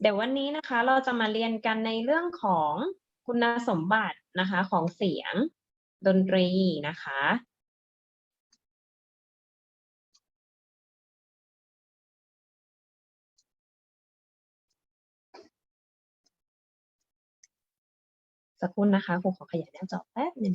เดี๋ยววันนี้นะคะ เราจะมาเรียนกันในเรื่องของคุณสมบัตินะคะของเสียงดนตรีนะคะ สักครู่นะคะครูขอขยายหน้าจอแป๊บหนึ่ง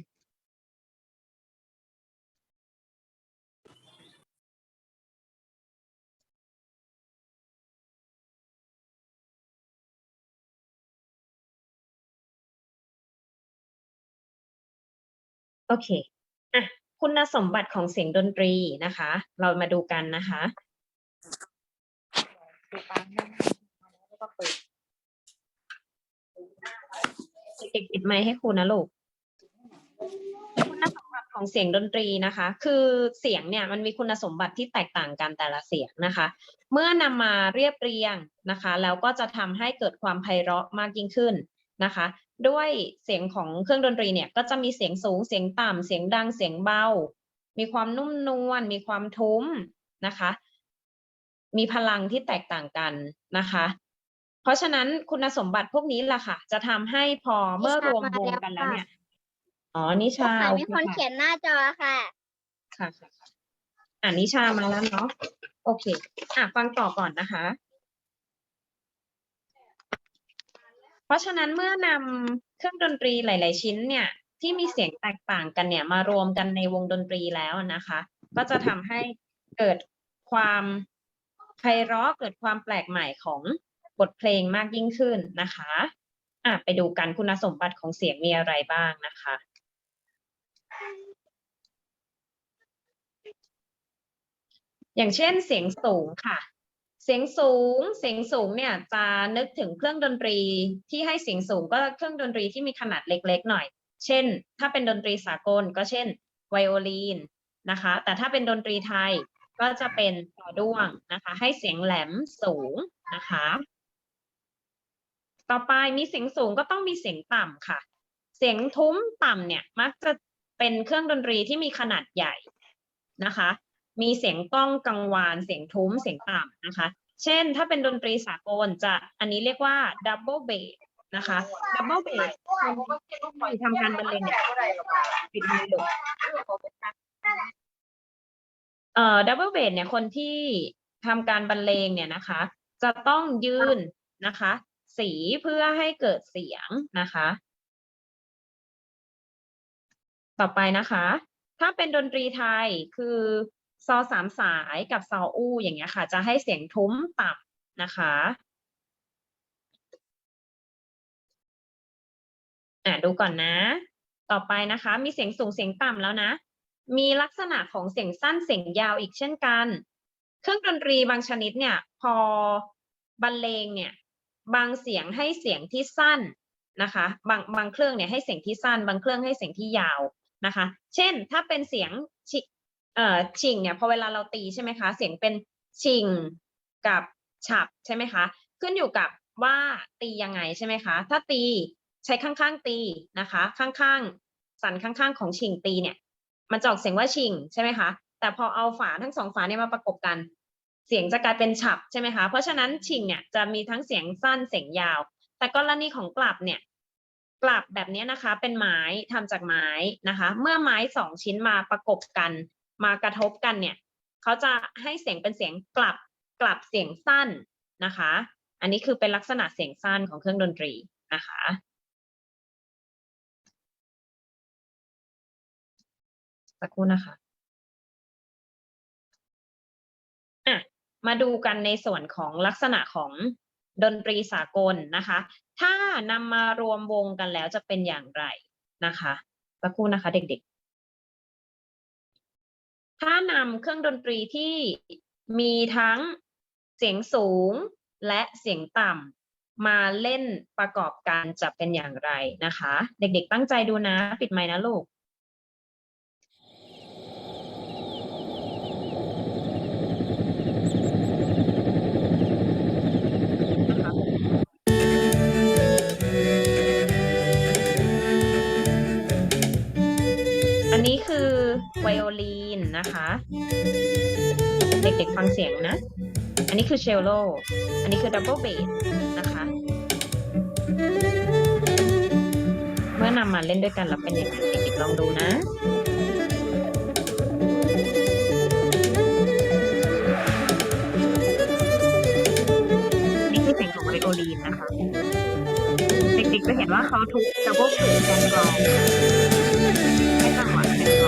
โอเคอะคุณสมบัติของเสียงดนตรีนะคะ เรามาดูกันนะคะเด็กปิดไมค์ให้ครูนะลูกคุณสมบัติของเสียงดนตรีนะคะ คือเสียงเนี่ยมันมีคุณสมบัติที่แตกต่างกันแต่ละเสียงนะคะ เมื่อนำมาเรียบเรียงนะคะ แล้วก็จะทำให้เกิดความไพเราะมากยิ่งขึ้น นะคะ ด้วยเสียงของเครื่องดนตรีเนี่ยก็จะมีเสียงสูงเสียงต่ำเสียงดังเสียงเบา มีความนุ่มนวลมีความทุ้มนะคะ มีพลังที่แตกต่างกันนะคะ เพราะฉะนั้นคุณสมบัติพวกนี้ล่ะค่ะ จะทำให้พอเมื่อรวมวงกันแล้วเนี่ยอ๋อนิชาค่ะโอมีเคคนค่ะเขียนหน้าจอค่ะค่ะ ค่ะค่ะอ่านิชามาแล้วเนาะโอเค อะ ฟังต่อก่อนนะคะ เพ ราะฉะนั้นเมื่อนำเครื่องดนตรีหลาย ๆ ชิ้นเนี่ยที่มีเสียงแตกต่างกันเนี่ยมารวมกันในวงดนตรีแล้วนะคะ ก็จะทำให้เกิดความไพเราะเกิดความแปลกใหม่ของบทเพลงมากยิ่งขึ้นนะคะอะไปดูกันคุณสมบัติของเสียงมีอะไรบ้างนะคะ อย่างเช่นเสียงสูงค่ะ เสียงสูง เสียงสูงเนี่ยจะนึกถึงเครื่องดนตรีที่ให้เสียงสูงก็เครื่องดนตรีที่มีขนาดเล็ก ๆ หน่อย เช่น ถ้าเป็นดนตรีสากลก็เช่นไวโอลินนะคะ แต่ถ้าเป็นดนตรีไทยก็จะเป็นต่อด้วงนะคะ ให้เสียงแหลมสูงนะคะ ต่อไปมีเสียงสูงก็ต้องมีเสียงต่ำค่ะ เสียงทุ้มต่ำเนี่ยมักจะเป็นเครื่องดนตรีที่มีขนาดใหญ่นะคะ มีเสียงก้องกังวาน เสียงทุ้ม เสียงต่ำนะคะ เช่น ถ้าเป็นดนตรีสากลจะอันนี้เรียกว่าดับเบิลเบสนะคะดับเบิลเบสทำการบรรเลงเนี่ยปิดมือเลยเอ่อดับเบิลเบสเนี่ยคนที่ทำการบรรเลงเนี่ยนะคะ จะต้องยืนนะคะ สีเพื่อให้เกิดเสียงนะคะ ต่อไปนะคะ ถ้าเป็นดนตรีไทยคือ ซอสามสายกับซออู้อย่างเงี้ยค่ะ จะให้เสียงทุ้มต่ำนะคะอะดูก่อนนะ ต่อไปนะคะ มีเสียงสูงเสียงต่ำแล้วนะ มีลักษณะของเสียงสั้นเสียงยาวอีกเช่นกัน เครื่องดนตรีบางชนิดเนี่ย พอบรรเลงเนี่ย บางเสียงให้เสียงที่สั้นนะคะ บางบางเครื่องเนี่ยให้เสียงที่สั้น บางเครื่องให้เสียงที่ยาวนะคะ เช่น ถ้าเป็นเสียง เอ่อชิงเนี่ยพอเวลาเราตีใช่ไหมคะ เสียงเป็นชิงกับฉับใช่ไหมคะ ขึ้นอยู่กับว่าตียังไงใช่ไหมคะ ถ้าตีใช้ข้างๆตีนะคะ ข้างๆสันข้างๆ ของชิงตีเนี่ย มันจะออกเสียงว่าชิงใช่ไหมคะ แต่พอเอาฝาทั้งสองฝาเนี่ยมาประกบกัน เสียงจะกลายเป็นฉับใช่ไหมคะ เพราะฉะนั้นชิงเนี่ยจะมีทั้งเสียงสั้นเสียงยาว แต่กรณีของกลับเนี่ยกลับแบบนี้นะคะเป็นไม้ทำจากไม้นะคะ เมื่อไม้สองชิ้นมาประกบกัน มากระทบกันเนี่ยเขาจะให้เสียงเป็นเสียงกลับกลับเสียงสั้นนะคะ อันนี้คือเป็นลักษณะเสียงสั้นของเครื่องดนตรีนะคะสักครู่นะคะอะมาดูกันในส่วนของลักษณะของดนตรีสากลนะคะ ถ้านำมารวมวงกันแล้วจะเป็นอย่างไรนะคะสักครู่นะคะเด็กๆ ถ้านำเครื่องดนตรีที่มีทั้งเสียงสูงและเสียงต่ำมาเล่นประกอบกันจะเป็นอย่างไรนะคะ เด็กๆตั้งใจดูนะ ปิดไมค์นะลูก ไวโอลินนะคะ เด็กๆฟังเสียงนะ อันนี้คือเชลโล อันนี้คือดับเบิลเบสนะคะ เมื่อนำมาเล่นด้วยกันแล้วเป็นยังไงเด็กๆลองดูนะนี่คือเสียงของไวโอลินนะคะ เด็กๆจะเห็นว่าเขาทุบดับเบิลเบสกันกรองให้จังหวะเสีย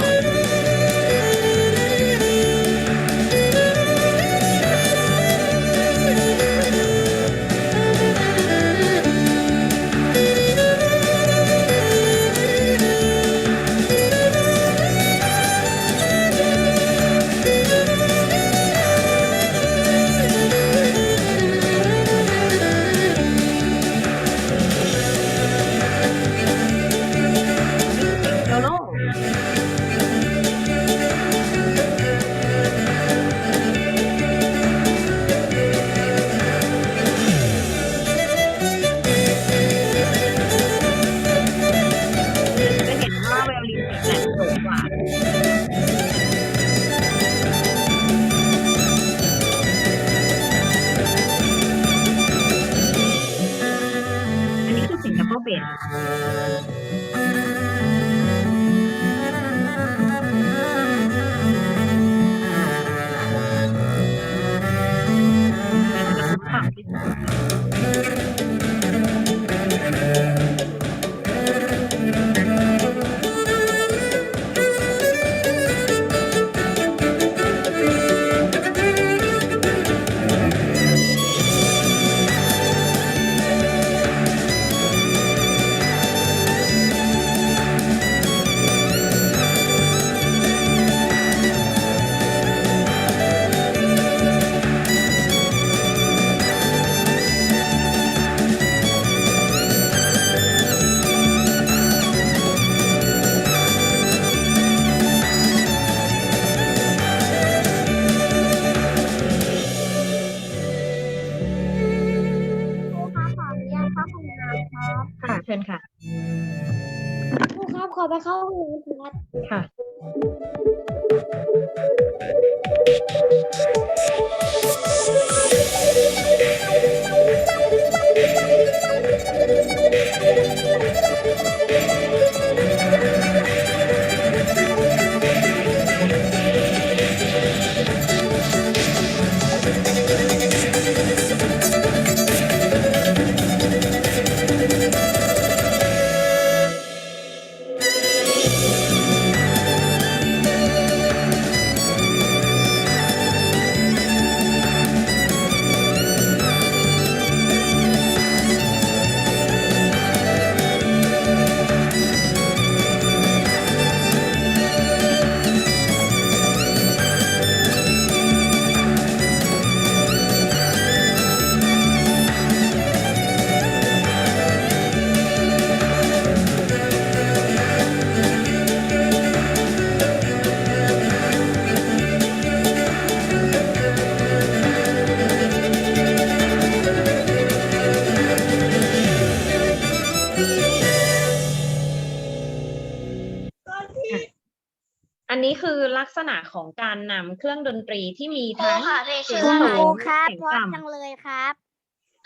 อันนี้คือลักษณะของการนำเครื่องดนตรีที่มีครูทั้ง ค่ะเพลงชื่อเสียงอะไรสูงครับเสียงเพราะต่ำจังเลยครับ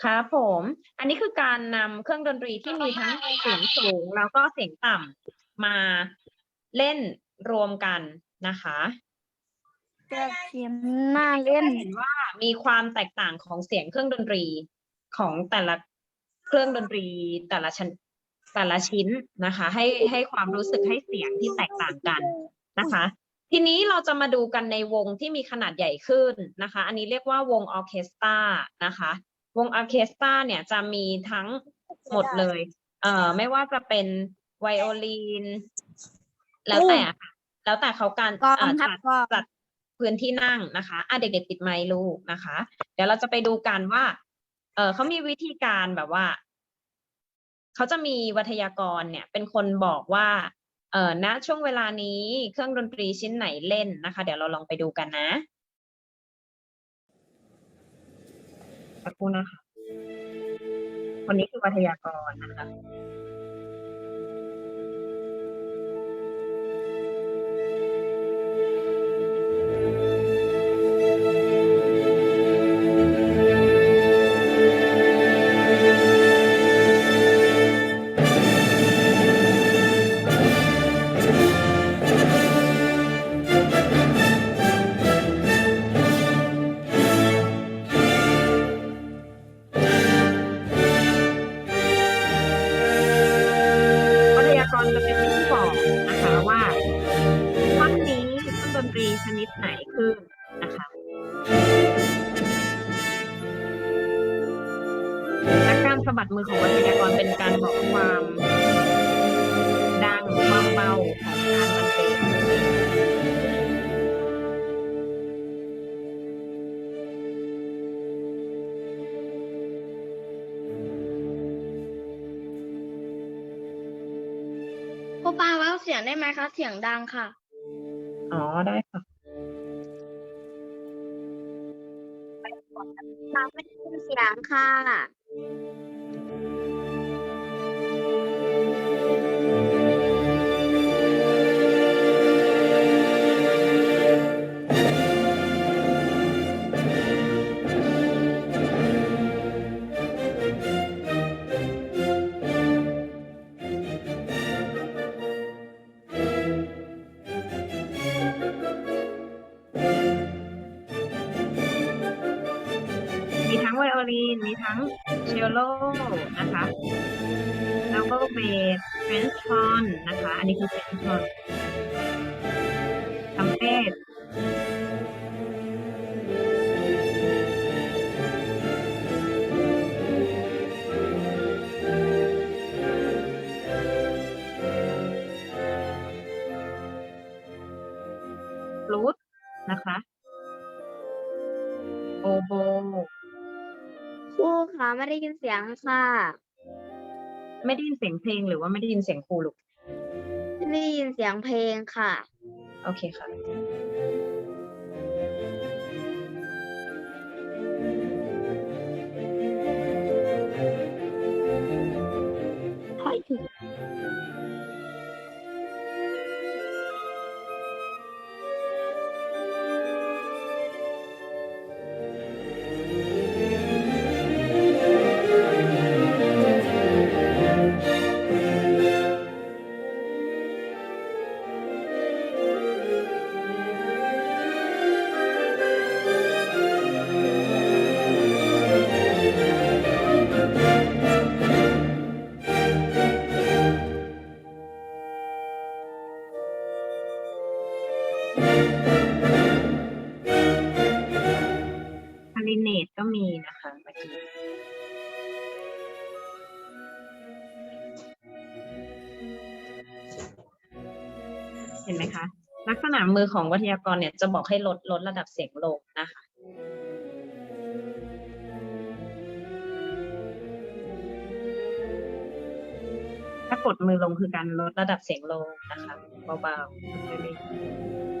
ครับผม อันนี้คือการนำเครื่องดนตรีที่มีทั้งเสียงสูงแล้วก็เสียงต่ำมาเล่นรวมกันนะคะเจะเสียงน่าเล่นจะเห็นว่ามีความแตกต่างของเสียงเครื่องดนตรีของแต่ละเครื่องดนตรีแต่ละชั้นแต่ละชิ้นนะคะ ให้ให้ความรู้สึกให้เสียงที่แตกต่างกัน นะคะ ทีนี้เราจะมาดูกันในวงที่มีขนาดใหญ่ขึ้นนะคะ อันนี้เรียกว่าวงออร์เคสตรานะคะ วงออร์เคสตราเนี่ยจะมีทั้งหมดเลยเอ่อไม่ว่าจะเป็นไวโอลิน แล้วแต่ค่ะแล้วแต่เขาการกองเอ่อครับจัดกองจัดพื้นที่นั่งนะคะอะเด็กๆปิดไมค์ลูกนะคะ เดี๋ยวเราจะไปดูกันว่า เออเขามีวิธีการแบบว่า เขาจะมีวัทยากรเนี่ย เป็นคนบอกว่า เออณช่วงเวลานี้เครื่องดนตรีชิ้นไหนเล่นนะคะ เดี๋ยวเราลองไปดูกันนะสักครู่นะคะคนนี้คือวัทยากรนะคะ บัดมือของวิทยากรเป็นการบอกความดังความเบาของการบรรเลงครูปาว่าเสียงได้ไหมคะ เสียงดังค่ะ อ๋อได้ค่ะเราไม่ได้ยินเสียงค่ะ ลิ งค่ะ ไม่ได้ยินเสียงเพลงหรือว่าไม่ได้ยินเสียงครูลูกไม่ได้ยินเสียงเพลงค่ะ โอเคค่ะ ก็มีนะคะเมื่อกี้เห็นไหมคะ ลักษณะมือของวิทยากรเนี่ยจะบอกให้ลดลดระดับเสียงลงนะคะถ้ากดมือลงคือการลดระดับเสียงลงนะคะเบาๆ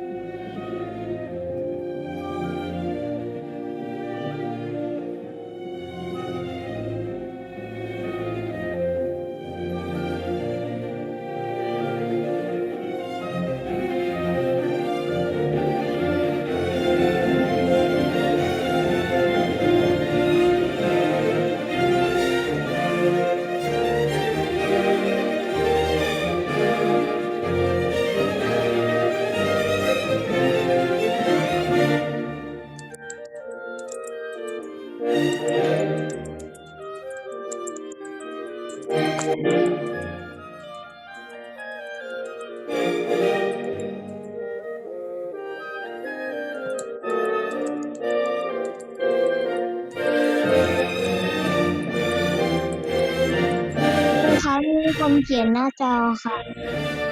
เขียนหน้าจอค่ะ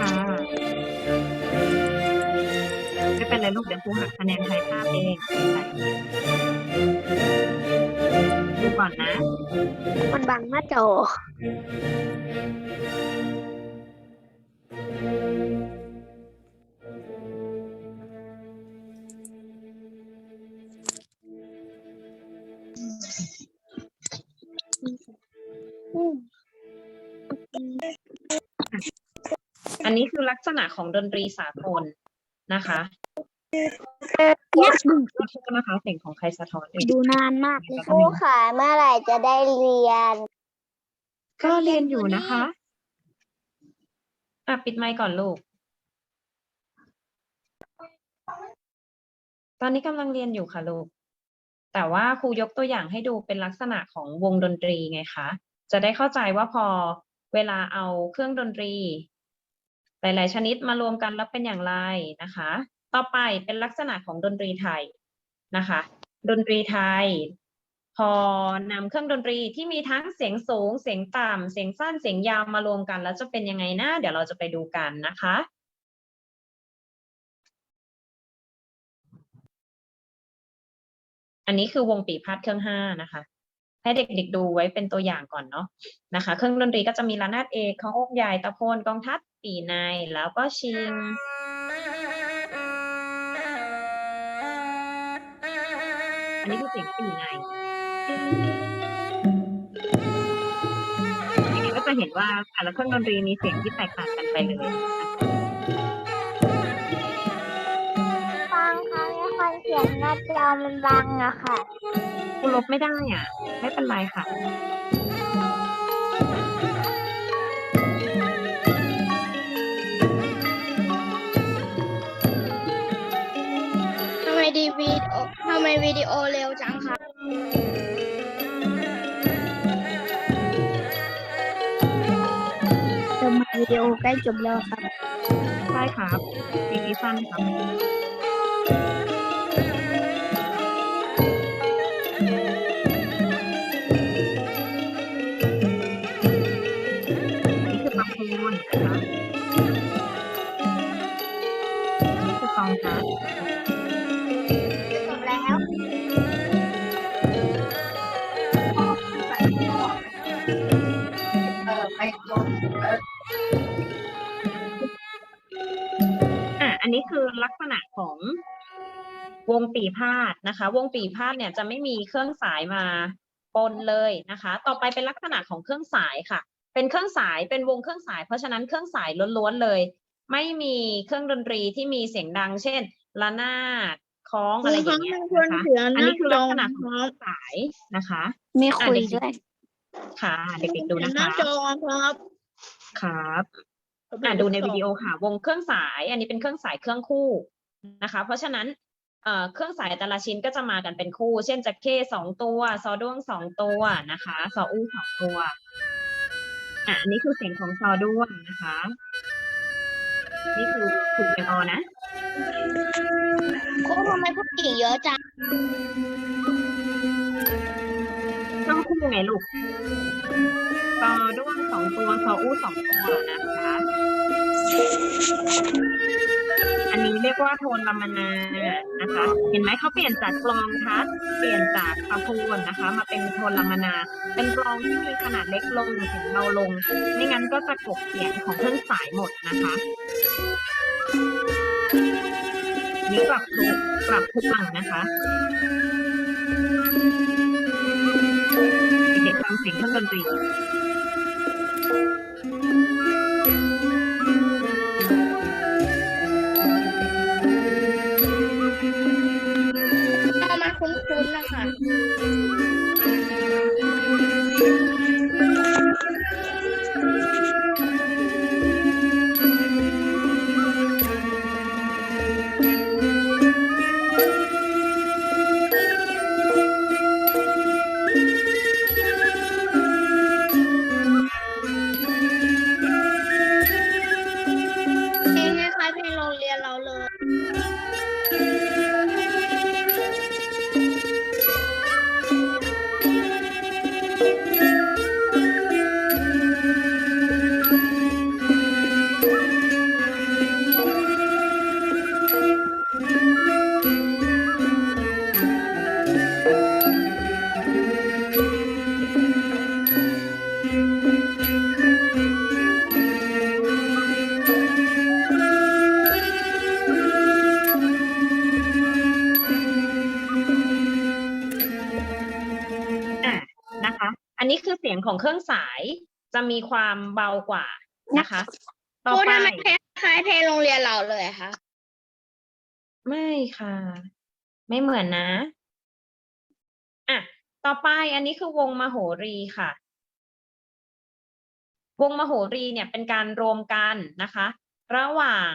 ค่ะไม่เป็นไรลูกเดี๋ยวครูหักคะแนนไทยภาพเองไปดูก่อนนะ มันบังหน้าจอ อันนี้คือลักษณะของดนตรีสากลนะคะเนี่ยขอโทษนะคะเสียงของใครสะท้อนเองดูนานมากเลยครูขาเมื่อไหร่จะได้เรียน ก็เรียนอยู่นะคะอะปิดไมค์ก่อนลูก ตอนนี้กำลังเรียนอยู่ค่ะลูก แต่ว่าครูยกตัวอย่างให้ดูเป็นลักษณะของวงดนตรีไงคะ จะได้เข้าใจว่าพอเวลาเอาเครื่องดนตรี หลาย ๆ ชนิดมารวมกันแล้วเป็นอย่างไรนะคะ ต่อไปเป็นลักษณะของดนตรีไทยนะคะ ดนตรีไทย พอนำเครื่องดนตรีที่มีทั้งเสียงสูง เสียงต่ำเสียงสั้นเสียงยาวมารวมกัน แล้วจะเป็นยังไงนะเดี๋ยวเราจะไปดูกันนะคะอันนี้คือวงปีพาดเครื่องห้านะคะ ให้เด็กๆดูไว้เป็นตัวอย่างก่อนเนาะนะคะ เครื่องดนตรีก็จะมีระนาดเอกของอกใหญ่ตะโพนกองทัพปีในแล้วก็ชิงอันนี้คือเสียงปีในยังไงก็จะเห็นว่าแต่ละเครื่องดนตรีมีเสียงที่แตกต่างกันไปเลยนะคะ มีคนเขียนหน้าจอมันบังอะค่ะ กูลบไม่ได้อะ ไม่เป็นไรค่ะ ทำไมดีวีโอทำไมวิดีโอเร็วจังคะทำไมวิดีโอใกล้จบแล้วครับใช่ครับซีรีส์สั้นครับ นนี้คือฟองครับจบแล้วอะอันนี้คือลักษณะของวงปีพาดนะคะ วงปีพาดเนี่ยจะไม่มีเครื่องสายมาปนเลยนะคะ ต่อไปเป็นลักษณะของเครื่องสายค่ะ เป็นเครื่องสายเป็นวงเครื่องสาย เพราะฉะนั้นเครื่องสายล้วนๆเลย ไม่มีเครื่องดนตรีที่มีเสียงดัง เช่นระนาดคล้องอะไรอย่างเงี้ยนะคะอันนี้คือลักษณะของเครื่องสายนะคะมีคุยอะเด็กๆด้วยค่ะเด็กๆดูนะคะครับครับอะดูในวิดีโอค่ะ วงเครื่องสาย อันนี้เป็นเครื่องสายเครื่องคู่นะคะ เพราะฉะนั้นเอ่อเครื่องสายแต่ละชิ้นก็จะมากันเป็นคู่ เช่นจะเคสองตัว ซอด้วงสองตัวนะคะ ซออู้สองตัว อะอันนี้คือเสียงของซอด้วงนะคะ นี่คือคุยกันออนะครูทำไมผู้หญิงเยอะจังเครื่องคู่ไงลูกซอด้วงสองตัวซออู้สองตัวนะคะ อันนี้เรียกว่าโทนลามนานะคะ เห็นไหมเขาเปลี่ยนจากกลองทัดเปลี่ยนจากตะพูนนะคะ มาเป็นโทนลามนา เป็นกลองที่มีขนาดเล็กลงเสียงเบาลง ไม่งั้นก็จะกลบเสียงของเครื่องสายหมดนะคะ นี้ปรับทุกปรับทุกฝั่งนะคะเด็กฟังเสียงเครื่องดนตรีเอามาคุ้นๆนะคะ ของเครื่องสายจะมีความเบากว่านะคะ ต่อพูดไปทำไมคล้ายๆเพลงโรงเรียนเราเลยคะไม่ค่ะ ไม่เหมือนนะอะต่อไปอันนี้คือวงมโหรีค่ะ วงมโหรีเนี่ยเป็นการรวมกันนะคะ ระหว่าง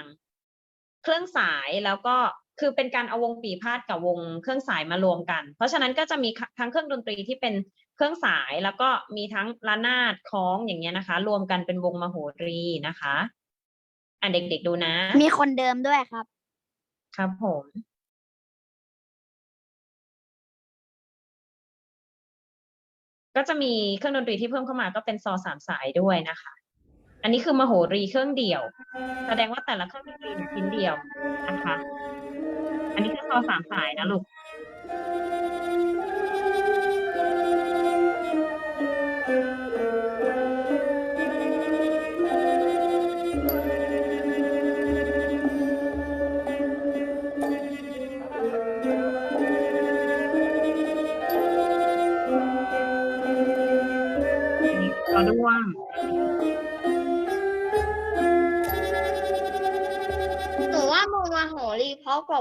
เครื่องสายแล้วก็คือเป็นการเอาวงปีพาดกับวงเครื่องสายมารวมกัน เพราะฉะนั้นก็จะมีทั้งเครื่องดนตรีที่เป็น เครื่องสายแล้วก็มีทั้งระนาดคล้องอย่างเงี้ยนะคะ รวมกันเป็นวงมโหรีนะคะ อะเด็กๆดูนะ มีคนเดิมด้วยครับ ครับผมก็จะมีเครื่องดนตรีที่เพิ่มเข้ามาก็เป็นซอสามสายด้วยนะคะ อันนี้คือมโหรีเครื่องเดียว แสดงว่าแต่ละเครื่องดนตรีเนี่ยชิ้นเดียวนะคะ อันนี้คือซอสามสายนะลูก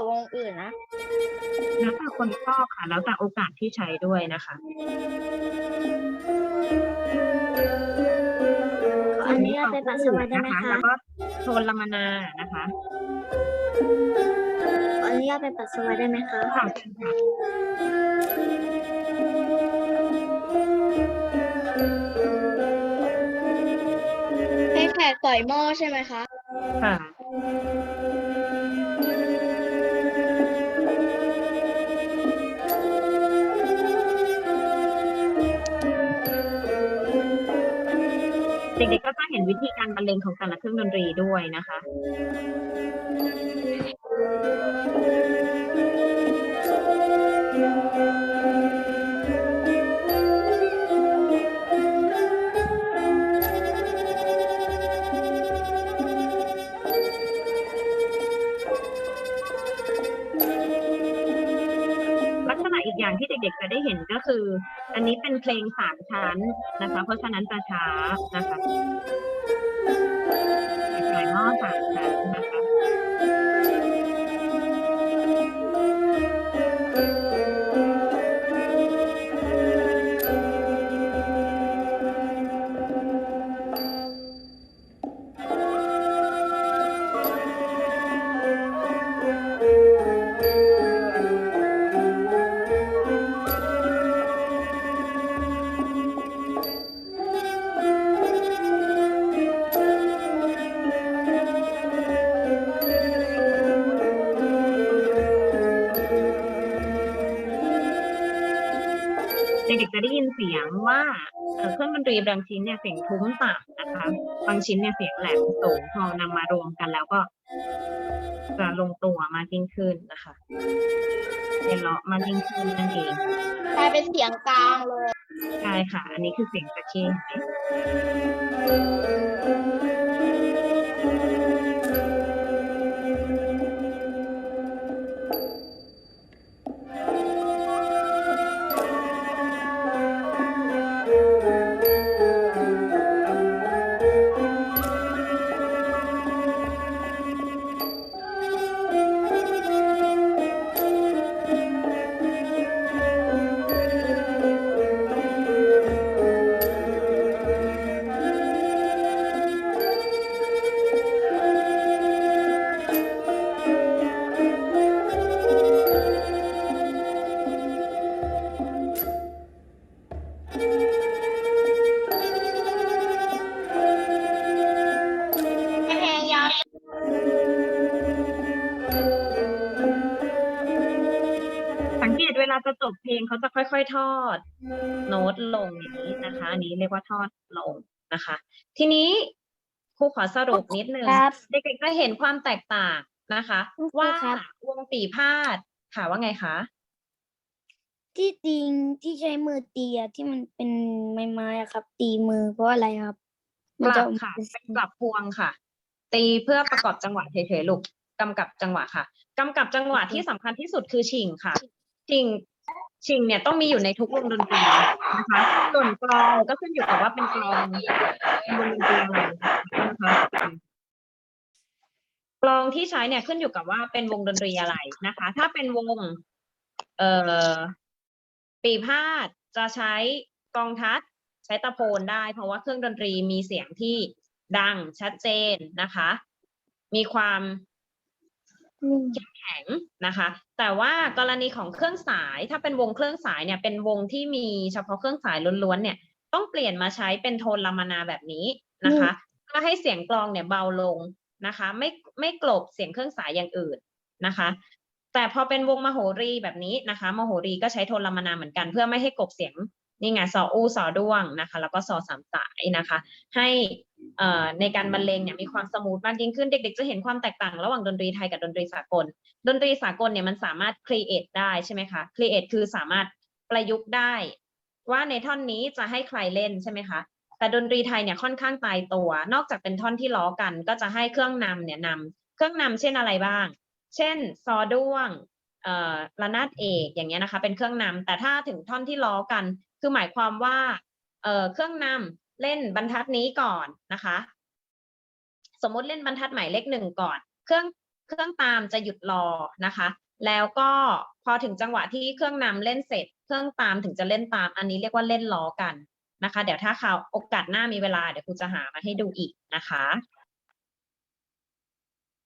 ว่าวงอื่นนะแล้วแต่คนชอบค่ะ แล้วแต่โอกาสที่ใช้ด้วยนะคะอันนี้เอาไปปัสสาวะได้ไหมนะคะคะแล้วก็โทนละมานานะคะอันนี้เอาไปปัสสาวะได้ไหมคะค่ะให้แขกต่อยหม้อใช่ไหมคะค่ะ เด็กๆก็จะเห็นวิธีการบรรเลงของแต่ละเครื่องดนตรีด้วยนะคะลักษณะอีกอย่างที่เด็กๆจะได้เห็นก็คือ อันนี้เป็นเพลงสามชั้นนะคะ เพราะฉะนั้นจะช้านะคะใส่หม้อสามชั้นนะคะ เสียงว่าเอ่อเครื่องดนตรีบางชิ้นเนี่ยเสียงทุ้มต่ำนะคะบางชิ้นเนี่ยเสียงแหลมสูงพอนำมารวมกันแล้วก็ จะลงตัวมากยิ่งขึ้นนะคะเรียนเลาะมากยิ่งขึ้นนั่นเองกลายเป็นเสียงกลางเลยใช่ค่ะ อันนี้คือเสียงตะเข้เห็น อยๆ ทอดโน้ตลงอย่างนี้นะคะอันนี้เรียกว่าทอดลงนะคะ ทีนี้ครูขอสรุปนิดนึงครับ เด็กๆจะเห็นความแตกต่างนะคะคุณครูว่าครับ วงปีพาดค่ะว่าไงคะ ที่ตีนที่ใช้มือตีอะที่มันเป็นไม้ไม้อะครับ ตีมือเพราะอะไรครับกลับค่ะ เป็นกลับพวงค่ะ ตีเพื่อประกอบจังหวะเฉยๆลูกกำกับจังหวะค่ะกำกับจังหวะที่สำคัญที่สุดคือชิงค่ะ ชิง ชิงเนี่ยต้องมีอยู่ในทุกวงดนตรีนะคะส่วนกลองก็ขึ้นอยู่กับว่าเป็นกลองเป็นวงดนตรีอะไรนะคะกลองที่ใช้เนี่ยขึ้นอยู่กับว่าเป็นวงดนตรีอะไรนะคะ ถ้าเป็นวง เอ่อปีพาดจะใช้กองทัดใช้ตะโพนได้ เพราะว่าเครื่องดนตรีมีเสียงที่ดังชัดเจนนะคะ มีความ แข็งนะคะ แต่ว่ากรณีของเครื่องสายถ้าเป็นวงเครื่องสายเนี่ยเป็นวงที่มีเฉพาะเครื่องสายล้วนๆเนี่ยต้องเปลี่ยนมาใช้เป็นโทนลามานาแบบนี้นะคะเพื่อให้เสียงกลองเนี่ยเบาลงนะคะ ไม่ไม่กลบเสียงเครื่องสายอย่างอื่นนะคะ แต่พอเป็นวงมโหรีแบบนี้นะคะมโหรีก็ใช้โทรมนามเหมือนกัน เพื่อไม่ให้กบเสียงนี่ไงสออูสอด้วงนะคะ แล้วก็สอสามสายนะคะ ให้เอ่อ ในการบรรเลงเนี่ยมีความสมูทมากยิ่งขึ้นเด็ก ๆ จะเห็นความแตกต่างระหว่างดนตรีไทยกับดนตรีสากล ดนตรีสากลเนี่ยมันสามารถ create ได้ใช่ไหมคะ create คือสามารถประยุกต์ได้ ว่าในท่อนนี้จะให้ใครเล่นใช่ไหมคะแต่ดนตรีไทยเนี่ยค่อนข้างตายตัว นอกจากเป็นท่อนที่ล้อกัน ก็จะให้เครื่องนำเนี่ยนำเครื่องนำเช่นอะไรบ้าง เช่นซอด้วงระนาดเอกอย่างเงี้ยนะคะ เป็นเครื่องนำแต่ถ้าถึงท่อนที่ล้อกัน คือหมายความว่าเเครื่องนำ เล่นบรรทัดนี้ก่อนนะคะ สมมติเล่นบรรทัดหมายเลขหนึ่งก่อน เครื่องเครื่องตามจะหยุดรอนะคะ แล้วก็พอถึงจังหวะที่เครื่องนำเล่นเสร็จ เครื่องตามถึงจะเล่นตาม อันนี้เรียกว่าเล่นล้อกันนะคะ เดี๋ยวถ้าคราโอกาสหน้ามีเวลาเดี๋ยวครูจะหามาให้ดูอีกนะคะ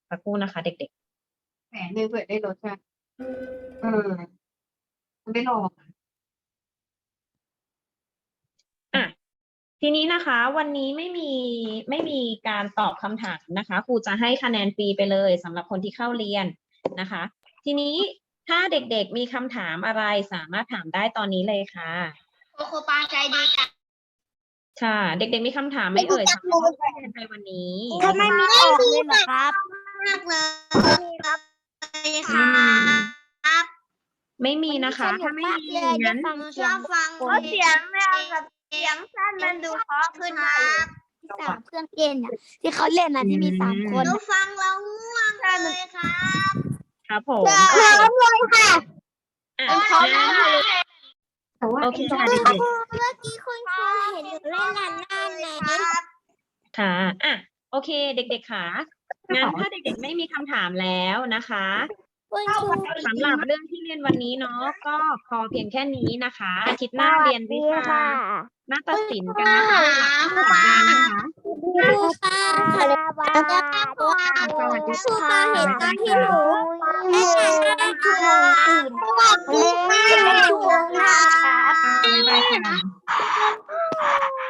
สักครู่นะคะ เด็กๆแหมเลยเปิดได้รถใช่ไหมเออไม่ลอง ๆอะ ทีนี้นะคะวันนี้ไม่มีไม่มีการตอบคำถามนะคะครูจะให้คะแนนฟรีไปเลยสำหรับคนที่เข้าเรียนนะคะ ทีนี้ถ้าเด็กๆมีคำถามอะไรสามารถถามได้ตอนนี้เลยค่ะโคโคปาใจดีค่ะค่ะ เด็กๆมีคำถามไหม่เอ่ยสำหรับการเรียนในวันนี้ ถ้าไม่มีออกเลยเหรอครับมากเลยครับเลยไม่ค่ะมีครับ ไม่มีนะคะ ถ้าไม่มีงั้นหนูชอบฟังเพราะเสียงแมวกับเสียงสั้นมันดูเพราะขึ้นครับสามเครื่องเล่นเนี่ยที่เขาเล่นนะที่มีสามคนหนูฟังแล้วง่วงเลยครับครับผมพร้อมเลยค่ะอะพร้อมงั้นแต่ว่าโอเคไอ้ค่ะตรงเด็กเมื่อกี้คุณครูเห็นหนูเล่นกันนั่นไหนครับๆค่ะอะโอเค เด็กๆค่ะงั้นถ้าเด็กๆไม่มีคำถามแล้วนะคะ คุณครูสำหรับเรื่องที่เรียนวันนี้เนาะก็พอเพียงแค่นี้นะคะ อาทิตย์หน้าเรียนวิชานาฏศิลป์กันนะคะสัปดาห์นะคะครูค่ะแล้วก็ครูค่ะครูค่ะเห็นตอนที่หนูเล่นกันครูอื่นสวัสดีค่ะบ๊ายบายค่ะ